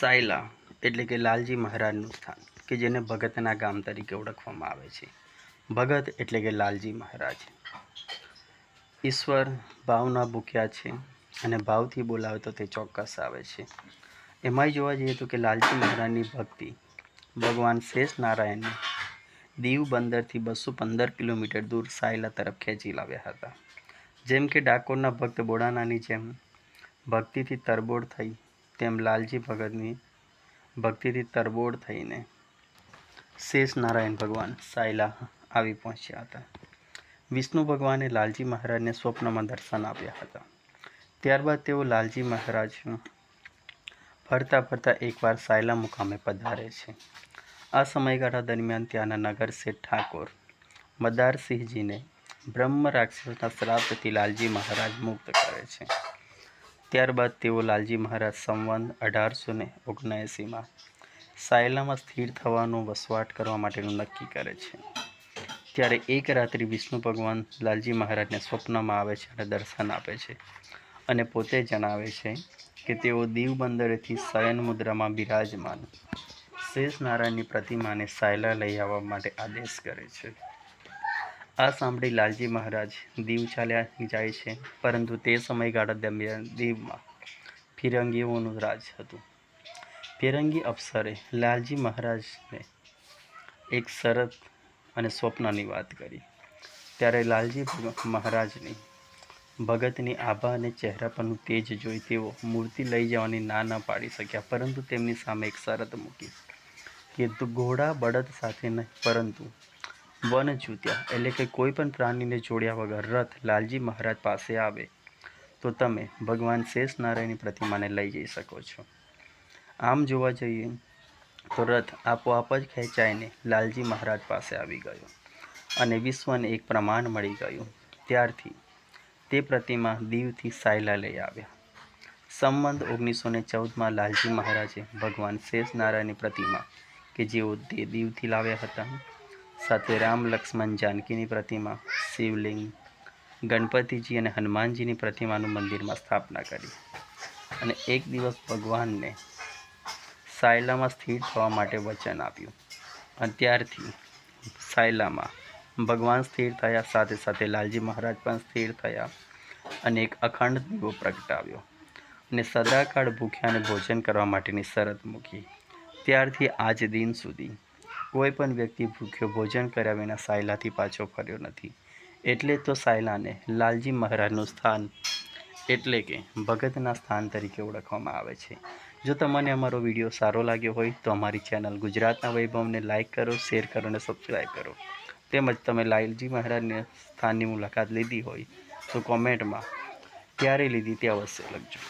સાયલા એટલે કે લાલજી મહારાજનું સ્થાન, કે જેને ભગતના ગામ તરીકે ઓળખવામાં આવે છે. ભગત એટલે કે લાલજી મહારાજ. ઈશ્વર ભાવના ભૂખ્યા છે અને ભાવથી બોલાવે તો તે ચોક્કસ આવે છે. એમાંય જોવા જઈએ તો કે લાલજી મહારાજની ભક્તિ ભગવાન શેષ નારાયણને દીવ બંદરથી બસો પંદર કિલોમીટર દૂર સાયલા તરફ ખેંચી લાવ્યા હતા. જેમ કે ડાકોરના ભક્ત બોડાનાની જેમ ભક્તિથી તરબોળ થઈ તેમ લાલજી ભગતની ભક્તિથી તરબોળ થઈને શેષ નારાયણ ભગવાન સાયલા આવી પહોંચ્યા હતા. વિષ્ણુ ભગવાને લાલજી મહારાજને સ્વપ્નમાં દર્શન આપ્યા હતા. ત્યારબાદ તેઓ લાલજી મહારાજ ફરતા ફરતા એકવાર સાયલા મુકામે પધારે છે. આ સમયગાળા દરમિયાન ત્યાંના નગર શેઠ ઠાકોર, મદારસિંહજીને બ્રહ્મ રાક્ષસના શ્રાપથી લાલજી મહારાજ મુક્ત કરે છે. ત્યારબાદ તેઓ લાલજી મહારાજ સંવંત અઢારસો ને ઓગણએંસીમાં સાયલામાં સ્થિર થવાનો વસવાટ કરવા માટેનું નક્કી કરે છે. ત્યારે એક રાત્રિ વિષ્ણુ ભગવાન લાલજી મહારાજને સ્વપ્નમાં આવે છે અને દર્શન આપે છે અને પોતે જણાવે છે કે તેઓ દીવ બંદરેથી શયન મુદ્રામાં બિરાજમાન. શેષ નારાયણની પ્રતિમાને સાયલા લઈ આવવા માટે આદેશ કરે છે. આ સાંભળી લાલજી મહારાજ દીવ ચાલ્યા જાય છે, પરંતુ તે સમયગાળા દરમિયાન દીવમાં ફિરંગીઓનું રાજ હતું. ફિરંગી અફસરે લાલજી મહારાજને એક શરત અને સ્વપ્નની વાત કરી. ત્યારે લાલજી મહારાજની ભગતની આભા અને ચહેરા પરનું તેજ જોઈ તેઓ મૂર્તિ લઈ જવાની ના ના પાડી શક્યા, પરંતુ તેમની સામે એક શરત મૂકી કે ઘોડા બળદ સાથે નહીં, પરંતુ વન જૂત્યા એટલે કે કોઈ પણ પ્રાણીને જોડ્યા વગર રથ લાલજી મહારાજ પાસે આવે, તો તમે ભગવાન શેષ નારાયણની પ્રતિમાને લઈ જઈ શકો છો. આમ જોવા જઈએ, તો રથ આપોઆપ જ ખેંચાઈને લાલજી મહારાજ પાસે આવી ગયો અને વિશ્વને એક પ્રમાણ મળી ગયું. ત્યારથી તે પ્રતિમા દીવથી સાયલા લઈ આવ્યા. સંબંધ ઓગણીસો ને ચૌદમાં લાલજી મહારાજે ભગવાન શેષ નારાયણની પ્રતિમા, કે જેઓ તે દીવથી લાવ્યા હતા સાથે રામ લક્ષ્મણ જાનકીની પ્રતિમા, શિવલિંગ, ગણપતિજી અને હનુમાનજીની પ્રતિમાનું મંદિરમાં સ્થાપના કરી અને એક દિવસ ભગવાનને સાયલામાં સ્થિર થવા માટે વચન આપ્યું. અને ત્યારથી સાયલામાં ભગવાન સ્થિર થયા, સાથે સાથે લાલજી મહારાજ પણ સ્થિર થયા અને એક અખંડ દીવો પ્રગટાવ્યો અને સદાકાળ ભૂખ્યાને ભોજન કરવા માટેની શરત મૂકી. ત્યારથી આજ દિન સુધી કોઈ પણ વ્યક્તિ ભૂખ્યો ભોજન કર્યા વિના સાયલાથી પાછો ફર્યો નથી. એટલે તો સાયલાને લાલજી મહારાજનું સ્થાન એટલે કે ભગતના સ્થાન તરીકે ઓળખવામાં આવે છે. જો તમને અમારો વીડિયો સારો લાગ્યો હોય તો અમારી ચેનલ ગુજરાતના વૈભવને લાઇક કરો, શેર કરો અને સબસ્ક્રાઈબ કરો. તેમજ તમે લાલજી મહારાજને સ્થાનની મુલાકાત લીધી હોય તો કોમેન્ટમાં ક્યારે લીધી તે અવશ્ય લખજો.